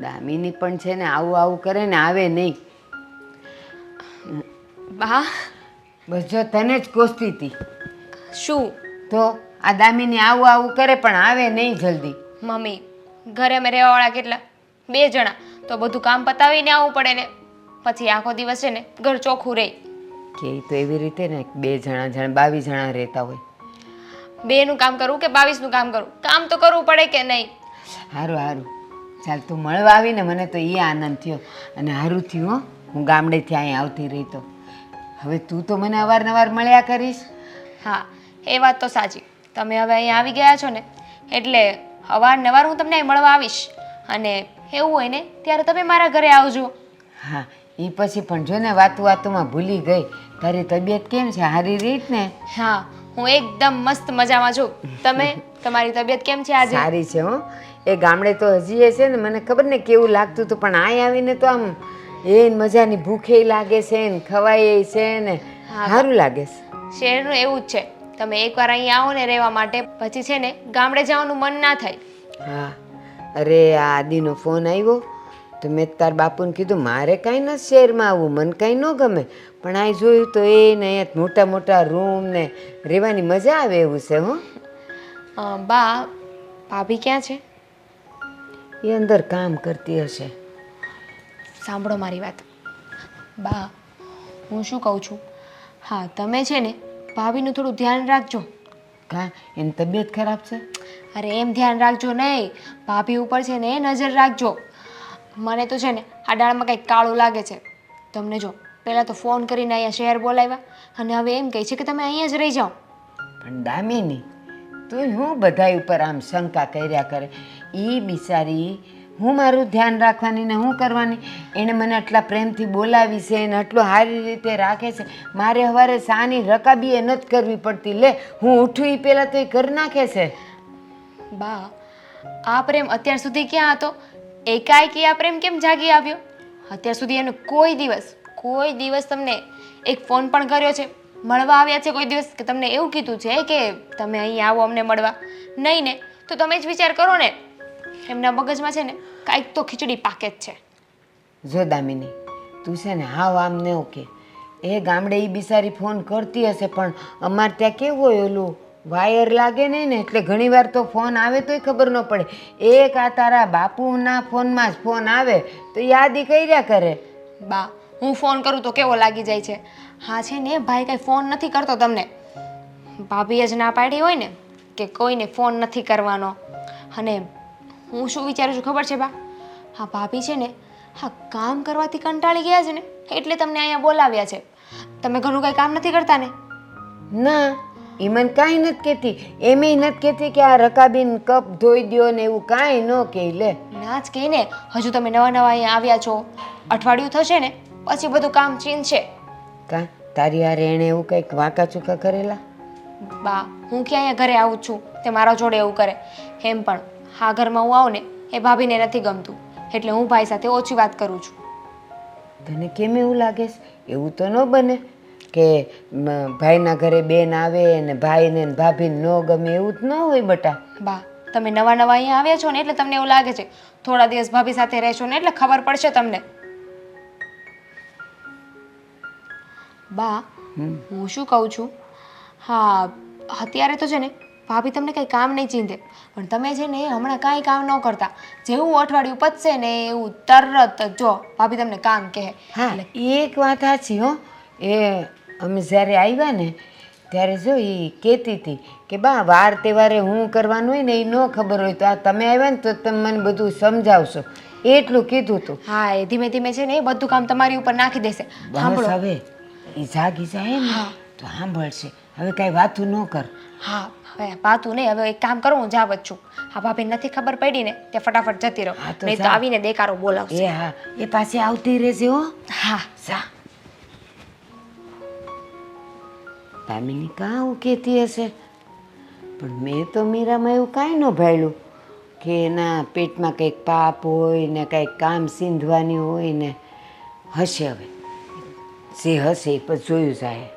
દામિની પણ છે ને આવું આવું કરે ને આવે નહીં. બા? બસ જો તને જ કોસતી હતી શું? તો આ દામિની આવું આવું કરે પણ આવે નહીં જલ્દી. મમ્મી ઘરે અમે રહેવાવાળા કેટલા? બે જણા. તો બધું કામ પતાવીને આવવું પડે ને. પછી આખો દિવસ છે ને ઘર ચોખ્ખું રહે. કે તો એવી રીતે ને બે જણા જણા બાવીસ જણા રહેતા હોય. બેનું કામ કરવું કે બાવીસનું કામ કરવું કામ તો કરવું પડે કે નહીં? સારું સારું ચાલ તું મળવા આવીને મને તો એ આનંદ થયો. અને સારું થયું હો. હું ગામડેથી અહીં આવતી રહી તો. હવે તું તો મને અવારનવાર મળ્યા કરીશ. હા એ વાત તો સાચી. તમે હવે અહીંયા આવી ગયા છો ને એટલે અવારનવાર હું તમને અહીં મળવા આવીશ. અને એવું હોય ને ત્યારે તમે મારા ઘરે આવજો. હા એ પછી પણ જો ને વાતું વાતુમાં ભૂલી ગઈ તારી તબિયત કેમ છે? સારી રીત ને? હા હું એકદમ મસ્ત મજામાં છું. તમે? તમારી તબિયત કેમ છે આજે? સારી છે હો. એ ગામડે તો હજી એ છે ને મને ખબર ને કેવું લાગતું હતું પણ અહીં આવીને તો આમ એ મજાની ભૂખે લાગે છે ને ખવાય છે ને. સારું લાગે છે. શહેરનું એવું જ છે. તમે એકવાર અહીંયા આવો ને રહેવા માટે પછી છે ને ગામડે જવાનું મન ના થાય. હા. અરે આ આદિનો ફોન આવ્યો તો મેં તાર બાપુને કીધું મારે કાંઈ ન શહેરમાં આવવું મને કાંઈ ન ગમે. પણ આ જોયું તો એ ને અહીંયા મોટા મોટા રૂમ ને રહેવાની મજા આવે એવું છે હો. બા ભાભી ક્યાં છે? એ અંદર કામ કરતી હશે. સાંભળો મારી વાત. બા હું શું કહું છું? હા તમે છે ને ભાભીનું થોડું ધ્યાન રાખજો. કા? એની તબિયત ખરાબ છે? અરે એમ ધ્યાન રાખજો નહીં. ભાભી ઉપર છે ને નજર રાખજો. મને તો છે ને આ ડાળમાં કંઈક કાળું લાગે છે. તમને જો પહેલાં તો ફોન કરીને અહીંયા શહેર બોલાવ્યા અને હવે એમ કહે છે કે તમે અહીંયા જ રહી જાઓ. પણ દામિની તું હું બધા ઉપર આમ શંકા કર્યા કરે. એ બિચારી, હું મારું ધ્યાન રાખવાની ને હું કરવાની? એણે મને આટલા પ્રેમથી બોલાવી છે ને આટલું સારી રીતે રાખે છે. મારે હવારે સાની રકાબી એ નથી કરવી પડતી. લે, હું ઉઠું એ પહેલાં તો એ કરી નાખે છે. બા, આ પ્રેમ અત્યાર સુધી ક્યાં હતો? એકાએકી આ પ્રેમ કેમ જાગી આવ્યો? અત્યાર સુધી એનો કોઈ દિવસ કોઈ દિવસ તમને એક ફોન પણ કર્યો છે. મળવા આવ્યા છે કોઈ દિવસ? કે તમને એવું કીધું છે કે તમે અહીં આવો અમને મળવા? નહીં ને. તો તમે જ વિચાર કરો ને. એમના મગજમાં છે ને કાંઈક તો ખીચડી પાકે જ છે. જો દામિની તું છે ને હાવ આમ ને ઓકે એ ગામડે એ બિચારી ફોન કરતી હશે પણ અમારે ત્યાં કેવું હોય ઓલું? વાયર લાગે નહીં ને એટલે ઘણીવાર તો ફોન આવે તોય ખબર ન પડે. એક આ તારા બાપુના ફોનમાં જ ફોન આવે તો યાદી કર્યા કરે. બા હું ફોન કરું તો કેવો લાગી જાય છે? હા છે ને ભાઈ કાંઈ ફોન નથી કરતો તમને. ભાભીએ જ ના પાડી હોય ને કે કોઈને ફોન નથી કરવાનો. અને હું શું વિચારું છું ખબર છે બા? હા ભાભી છે ને હા કામ કરવાથી કંટાળી ગયા છે ને એટલે તમને અહીંયા બોલાવ્યા છે. તમે ઘણું કાંઈ કામ નથી કરતા ને? ના એ મને કાંઈ નથી કહેતી. એમે નથી કહેતી કે આ રકાબીન કપ ધોઈ દ્યો ને એવું કાંઈ ન કહે લે. ના જ કહીને હજુ તમે નવા નવા અહીંયા આવ્યા છો. અઠવાડિયું થશે ને પછી બધું કામ ચીન છે. કા? તારી હારે એણે એવું કંઈક વાંકા ચૂકા કરેલા? બા હું ક્યાં અહીંયા ઘરે આવું છું? તે મારા જોડે એવું કરે. એમ પણ હા ઘરમાં હું આવું ને એ ભાભીને નથી ગમતું. એટલે હું ભાઈ સાથે ઓછી વાત કરું છું. તને કેમ એવું લાગે છે? એવું તો ન બને કે ભાઈના ઘરે બેન આવે ને ભાઈને ને ભાભીને ન ગમે એવું જ ન હોય બટા. બા તમે નવા નવા અહીંયા આવ્યા છો ને એટલે તમને એવું લાગે છે. થોડા દિવસ ભાભી સાથે રહેશો ને એટલે ખબર પડશે તમને. બા હું શું કહું છું? હા અત્યારે તો છે ને ભાભી તમને કંઈ કામ નહીં ચીંધે. પણ તમે છે ને હમણાં કાંઈ કામ ન કરતા. જેવું અઠવાડિયું પતશે ને એવું તરત જો ભાભી તમને કામ કહે. હા એક વાત સાચી હો. એ અમે જ્યારે આવ્યા ને ત્યારે જો એ કહેતી હતી કે બા વાર તહેવારે હું કરવાનું હોય ને એ ન ખબર હોય. તો આ તમે આવ્યા ને તો તમે મને બધું સમજાવશો. એટલું કીધું હતું હા એ ધીમે ધીમે છે ને એ બધું કામ તમારી ઉપર નાખી દેશે. સાંભળો. હવે. એ જાગી જાય ને તો સાંભળશે હવે કાંઈ વાતું ન કર. હા હવે પાતું નહીં હવે એક કામ કરું હું જાવ જ છું. હા ભાભી નથી ખબર પડી ને તે ફટાફટ જતી રહો. હા, નહીં તો આવીને દેકારો બોલાવશે. એ હા એ પાસે આવતી રહેજે હો. હા. જા. દામિની કાં હું કહેતી હશે. પણ મેં તો મીરામાં એવું કાંઈ ન ભાળ્યું કે એના પેટમાં કંઈક પાપ હોય ને કંઈક કામ સીંધવાની હોય ને હશે હવે. જે હશે એ પછી જોયું જાય